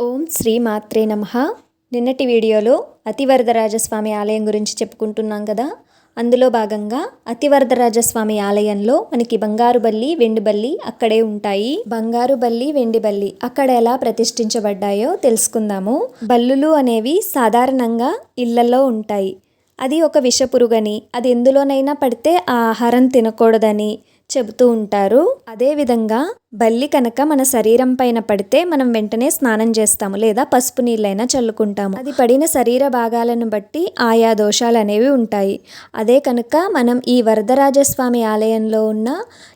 ఓం శ్రీ మాత్రే నమ. నిన్నటి వీడియోలో అతివరదరాజస్వామి ఆలయం గురించి చెప్పుకుంటున్నాం కదా? అందులో భాగంగా అతివరదరాజస్వామి ఆలయంలో మనకి బంగారు బల్లి వెండి బల్లి అక్కడే ఉంటాయి. బంగారు బల్లి వెండి బల్లి అక్కడ ఎలా ప్రతిష్ఠించబడ్డాయో తెలుసుకుందాము. బల్లులు అనేవి సాధారణంగా ఇళ్ళలో ఉంటాయి. అది ఒక విషపురుగని అది ఎందులోనైనా పడితే ఆ ఆహారం తినకూడదని చెబుతూ ఉంటారు. అదేవిధంగా బల్లి కనుక మన శరీరం పైన పడితే మనం వెంటనే స్నానం చేస్తాము లేదా పసుపు నీళ్ళైనా చల్లుకుంటాము. అది పడిన శరీర భాగాలను బట్టి ఆయా దోషాలు అనేవి ఉంటాయి. అదే కనుక మనం ఈ వరదరాజస్వామి ఆలయంలో ఉన్న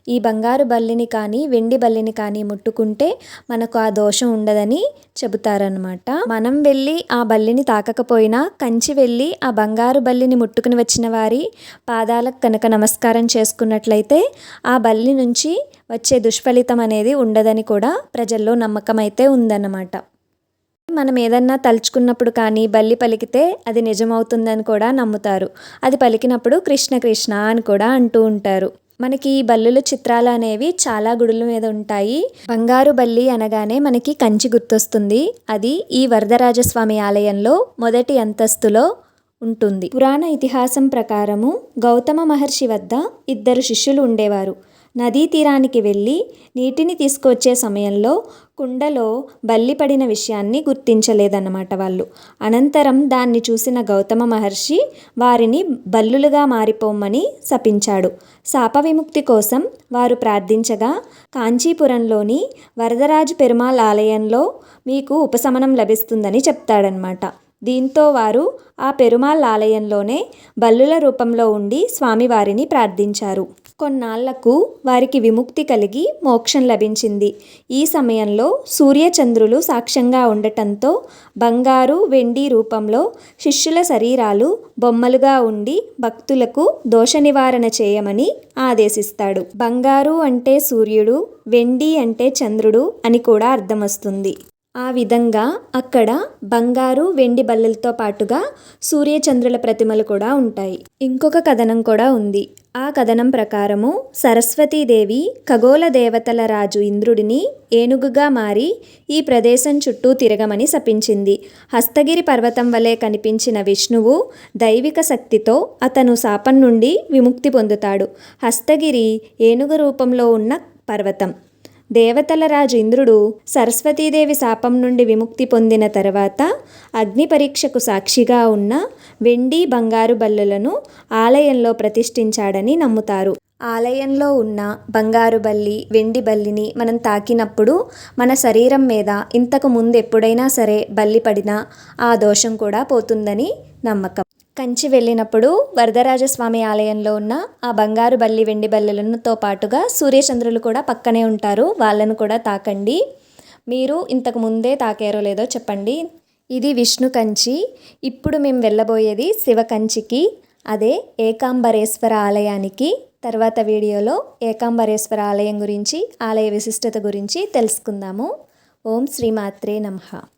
ఈ బంగారు బల్లిని కానీ వెండి బల్లిని కానీ ముట్టుకుంటే మనకు ఆ దోషం ఉండదని చెబుతారనమాట మనం వెళ్ళి ఆ బల్లిని తాకకపోయినా కంచి వెళ్ళి ఆ బంగారు బల్లిని ముట్టుకుని వచ్చిన వారి పాదాలకు కనుక నమస్కారం చేసుకున్నట్లయితే ఆ బల్లి నుంచి వచ్చే దుష్ఫలితం అనేది ఉండదని కూడా ప్రజల్లో నమ్మకం అయితే ఉందన్నమాట. మనం ఏదన్నా తలుచుకున్నప్పుడు కానీ బల్లి పలికితే అది నిజమవుతుందని కూడా నమ్ముతారు. అది పలికినప్పుడు కృష్ణ కృష్ణ అని కూడా అంటూ ఉంటారు. మనకి ఈ బల్లుల చిత్రాలు అనేవి చాలా గుడుల మీద ఉంటాయి. బంగారు బల్లి అనగానే మనకి కంచి గుర్తొస్తుంది. అది ఈ వరదరాజస్వామి ఆలయంలో మొదటి అంతస్తులో ఉంటుంది. పురాణ ఇతిహాసం ప్రకారము గౌతమ మహర్షి వద్ద ఇద్దరు శిష్యులు ఉండేవారు. నదీ తీరానికి వెళ్ళి నీటిని తీసుకొచ్చే సమయంలో కుండలో బల్లి పడిన విషయాన్ని గుర్తించలేదన్నమాట వాళ్ళు. అనంతరం దాన్ని చూసిన గౌతమ మహర్షి వారిని బల్లులుగా మారిపోమ్మని శపించాడు. శాప విముక్తి కోసం వారు ప్రార్థించగా కాంచీపురంలోని వరదరాజు పెరుమాల్ ఆలయంలో మీకు ఉపశమనం లభిస్తుందని చెప్తాడనమాట దీంతో వారు ఆ పెరుమాళ్ ఆలయంలోనే బల్లుల రూపంలో ఉండి స్వామివారిని ప్రార్థించారు. కొన్నాళ్ళకు వారికి విముక్తి కలిగి మోక్షం లభించింది. ఈ సమయంలో సూర్యచంద్రులు సాక్ష్యంగా ఉండటంతో బంగారు వెండి రూపంలో శిష్యుల శరీరాలు బొమ్మలుగా ఉండి భక్తులకు దోష నివారణ చేయమని ఆదేశిస్తాడు. బంగారు అంటే సూర్యుడు వెండి అంటే చంద్రుడు అని కూడా అర్థం వస్తుంది ఆ విధంగా అక్కడ బంగారు వెండి బల్లలతో పాటుగా సూర్యచంద్రుల ప్రతిమలు కూడా ఉంటాయి. ఇంకొక కథనం కూడా ఉంది. ఆ కథనం ప్రకారము సరస్వతీదేవి ఖగోళ దేవతల రాజు ఇంద్రుడిని ఏనుగుగా మారి ఈ ప్రదేశం చుట్టూ తిరగమని శపించింది. హస్తగిరి పర్వతం వలె కనిపించిన విష్ణువు దైవిక శక్తితో అతను శాపం నుండి విముక్తి పొందుతాడు. హస్తగిరి ఏనుగు రూపంలో ఉన్న పర్వతం. దేవతల రాజు ఇంద్రుడు సరస్వతీదేవి శాపం నుండి విముక్తి పొందిన తర్వాత అగ్ని పరీక్షకు సాక్షిగా ఉన్న వెండి బంగారు బల్లులను ఆలయంలో ప్రతిష్ఠించాడని నమ్ముతారు. ఆలయంలో ఉన్న బంగారు బల్లి వెండి బల్లిని మనం తాకినప్పుడు మన శరీరం మీద ఇంతకు ముందు ఎప్పుడైనా సరే బల్లి పడినా ఆ దోషం కూడా పోతుందని నమ్మకం. కంచి వెళ్ళినప్పుడు వరదరాజస్వామి ఆలయంలో ఉన్న ఆ బంగారు బల్లి వెండి బల్లెలతో పాటుగా సూర్యచంద్రులు కూడా పక్కనే ఉంటారు. వాళ్ళను కూడా తాకండి. మీరు ఇంతకు ముందే తాకారో లేదో చెప్పండి. ఇది విష్ణు కంచి. ఇప్పుడు మేము వెళ్ళబోయేది శివ కంచికి అదే ఏకాంబరేశ్వర ఆలయానికి. తర్వాత వీడియోలో ఏకాంబరేశ్వర ఆలయం గురించి ఆలయ విశిష్టత గురించి తెలుసుకుందాము. ఓం శ్రీమాత్రే నమః.